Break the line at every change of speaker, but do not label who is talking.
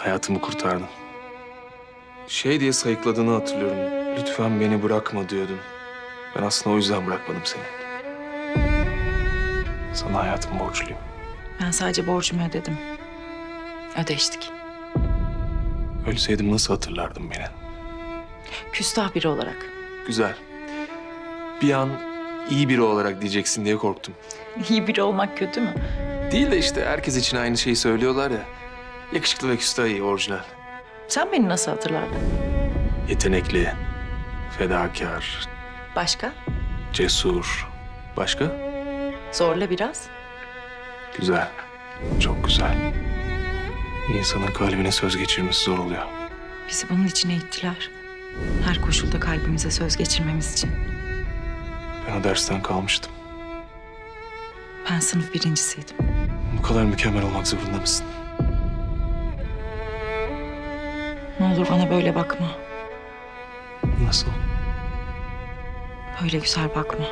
Hayatımı kurtardın. Şey diye sayıkladığını hatırlıyorum. Lütfen beni bırakma diyordun. Ben aslında o yüzden bırakmadım seni. Sana hayatımı borçluyum.
Ben sadece borcumu ödedim. Ödeştik.
Ölseydim nasıl hatırlardın beni?
Küstah biri olarak.
Güzel. Bir an iyi biri olarak diyeceksin diye korktum.
İyi biri olmak kötü mü?
Değil de işte herkes için aynı şeyi söylüyorlar ya. Yakışıklı ve küstah iyi, orijinal.
Sen beni nasıl hatırlardın?
Yetenekli, fedakar,
Başka?
cesur. Başka?
Zorla biraz.
Güzel. Çok güzel. İnsanın kalbine söz geçirmesi zor oluyor.
Bizi bunun içine ittiler. Her koşulda kalbimize söz geçirmemiz için.
Ben o dersten kalmıştım.
Ben sınıf birincisiydim.
Bu kadar mükemmel olmak zorunda mısın?
Ne olur bana böyle bakma.
Nasıl?
Böyle güzel bakma.